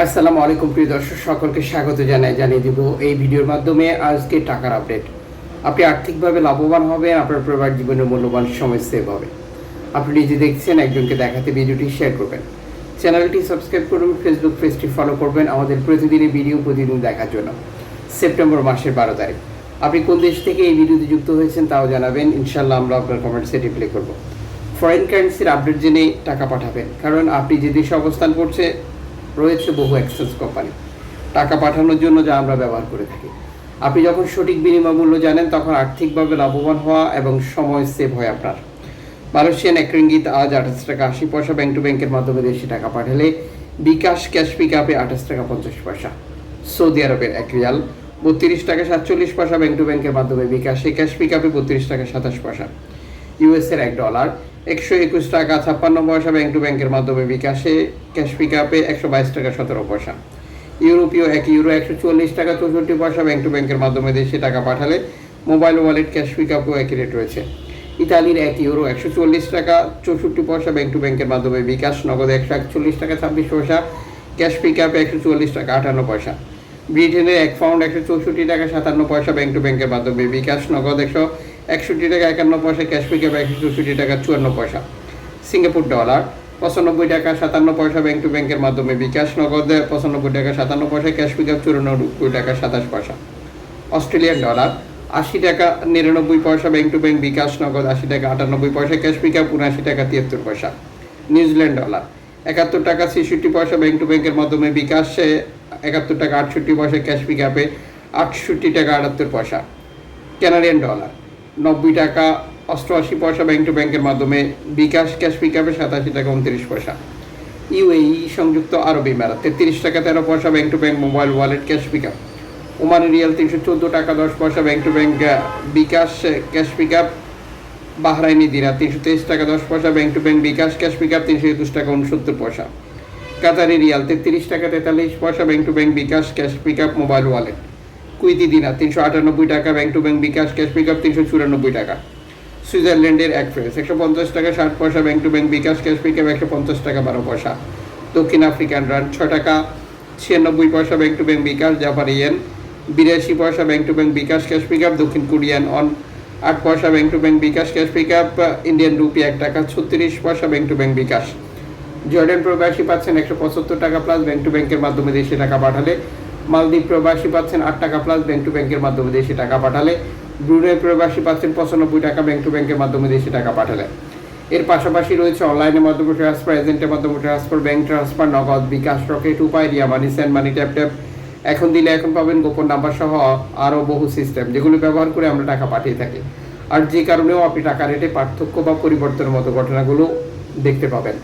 আসসালামু আলাইকুম, প্রিয় দর্শক, সকলকে স্বাগত জানাই, জানিয়ে দিব এই ভিডিওর মাধ্যমে আজকে টাকার আপডেট। আপনি আর্থিকভাবে লাভবান হবেন, আপনার পরিবার জীবনের মূল্যবান সময় সেভ হবে। আপনি নিজে দেখছেন, একজনকে দেখাতে ভিডিওটি শেয়ার করবেন। চ্যানেলটি সাবস্ক্রাইব করুন ফেসবুক পেজটি ফলো করবেন, আমাদের প্রতিদিনের ভিডিও প্রতিদিন দেখার জন্য। সেপ্টেম্বর মাসের বারো তারিখ। আপনি কোন দেশ থেকে এই ভিডিওতে যুক্ত হয়েছেন তাও জানাবেন ইনশাল্লাহ আমরা আপনার কমেন্টসে রিপ্লাই করব। ফরেন কারেন্সির আপডেট জেনে টাকা পাঠাবেন, কারণ আপনি যে দেশে অবস্থান করছে রয়েছে বহু এক্সচেঞ্জ কোম্পানি টাকা পাঠানোর জন্য যা আমরা ব্যবহার করে থাকি। আপনি যখন সঠিক বিনিময় মূল্য জানেন, তখন আর্থিকভাবে লাভবান হওয়া এবং সময় সেভ হয় আপনার। মালয়েশিয়ান এক রিঙ্গিত আজ আঠাশ টাকা আশি পয়সা ব্যাংক টু ব্যাংকের মাধ্যমে দেশে টাকা পাঠালে বিকাশ ক্যাশ পিক আপে আঠাশ টাকা পঞ্চাশ পয়সা। সৌদি আরবের এক রিয়াল, বত্রিশ টাকা সাতচল্লিশ পয়সা ব্যাংক টু ব্যাংকের মাধ্যমে বিকাশে ক্যাশ পিক আপে বত্রিশ টাকা সাতাশ পয়সা। ইউএসের এক ডলার একশো একুশ টাকা, ছাপ্পান্ন পয়সা ব্যাংক টু ব্যাংকের মাধ্যমে বিকাশে ক্যাশ পিক আপে একশো বাইশ টাকা, সতেরো পয়সা। ইউরোপীয় এক ইউরো একশো চল্লিশ টাকা, চৌষট্টি পয়সা ব্যাংক টু ব্যাংকের মাধ্যমে দেশে টাকা পাঠালে মোবাইল ওয়ালেট ক্যাশ পিক আপও একই রেট রয়েছে। ইতালির এক ইউরো একশো চল্লিশ টাকা, চৌষট্টি পয়সা ব্যাংক টু ব্যাংকের মাধ্যমে বিকাশ, নগদ একশো একচল্লিশ টাকা, ছাব্বিশ পয়সা ক্যাশ পিক আপে একশো চল্লিশ টাকা, আটান্ন পয়সা। ব্রিটেনের এক পাউন্ড একশো চৌষট্টি টাকা, সাতান্ন পয়সা ব্যাংক টু ব্যাংকের মাধ্যমে। বিকাশ নগদ একশো একষট্টি টাকা, একান্ন পয়সা ক্যাশ পিক আপে একশো চৌষট্টি টাকা, চুয়ান্ন পয়সা। সিঙ্গাপুর ডলার পঁচানব্বই টাকা, সাতান্ন পয়সা ব্যাংক টু ব্যাংকের মাধ্যমে। বিকাশ নগদ, পঁচানব্বই টাকা, সাতান্ন পয়সা ক্যাশ পিক আপ চুরানব্বই টাকা, সাতাশ পয়সা। অস্ট্রেলিয়ান ডলার আশি টাকা, নিরানব্বই পয়সা ব্যাংক টু ব্যাংক বিকাশ নগদ, আশি টাকা, আটানব্বই পয়সা ক্যাশ পিক আপ উনআশি টাকা, তিয়াত্তর পয়সা। নিউজিল্যান্ড ডলার একাত্তর টাকা ছেষট্টি পয়সা ব্যাংক টু ব্যাংকের মাধ্যমে বিকাশে, একাত্তর টাকা আটষট্টি পয়সা ক্যাশ পিক আপে আটষট্টি টাকা আটাত্তর পয়সা ক্যানাডিয়ান ডলার নব্বই টাকা অষ্টআশি পয়সা ব্যাংক টু ব্যাংকের মাধ্যমে বিকাশ ক্যাশ পিক আপে সাতাশি টাকা উনত্রিশ পয়সা। ইউএই সংযুক্ত আরব ইমারাত তেত্রিশ টাকা তেরো পয়সা bank to bank mobile wallet cash pick up Oman riyal তিনশো চোদ্দ টাকা দশ পয়সা bank to bank bKash cash pick up Bahraini dinar তিনশো তেইশ টাকা দশ পয়সা bank to bank bKash, cash pick up তিনশো একুশ টাকা উনসত্তর পয়সা। কাতারি রিয়াল, তেত্রিশ টাকা তেতাল্লিশ পয়সা bank to bank bKash, cash pick up mobile wallet. Kuwaiti dinar তিনশো আটানব্বই টাকা bank to bank bKash, cash pick up তিনশো চুরানব্বই টাকা। সুইজারল্যান্ডের এক ফ্রেন্স একশো পঞ্চাশ টাকা, ষাট পয়সা bank to bank bKash, cash pick up একশো পঞ্চাশ টাকা, বারো পয়সা। দক্ষিণ আফ্রিকান রান ছ টাকা, ছিয়ানব্বই পয়সা ব্যাংক টু ব্যাংক বিকাশ, জাপানি বিরাশি পয়সা bank to bank bKash, cash pick up দক্ষিণ কোরিয়ান অন আট পয়সা bank to bank bKash, cash pick up Indian rupee এক টাকা, ছত্রিশ পয়সা bank to bank bKash. Jordan প্রবাসী পাচ্ছেন একশো পঁচাত্তর টাকা প্লাস ব্যাংক টু ব্যাংকের মাধ্যমে দেশে টাকা পাঠালে। মালদ্বীপ প্রবাসী পাচ্ছেন আট টাকা প্লাস ব্যাংক টু ব্যাংকের মাধ্যমে দেশে টাকা পাঠালে। ব্রুনেই প্রবাসী পাচ্ছেন পঁচানব্বই টাকা, ব্যাংক টু ব্যাংকের মাধ্যমে দেশে টাকা পাঠালে। এর পাশাপাশি রয়েছে অনলাইনের মাধ্যমে ট্রান্সফার এজেন্টের মাধ্যমে ট্রান্সফার ব্যাংক ট্রান্সফার নগদ বিকাশ রকেট উপায়, Ria money send money tap tap এখন দিলে এখন পাবেন গোপন নাম্বার সহ আরও বহু সিস্টেম যেগুলো ব্যবহার করে আমরা টাকা পাঠিয়ে থাকি। আর যে কারণেও আপনি টাকা রেটে পার্থক্য বা পরিবর্তনের মতো ঘটনাগুলো দেখতে পাবেন।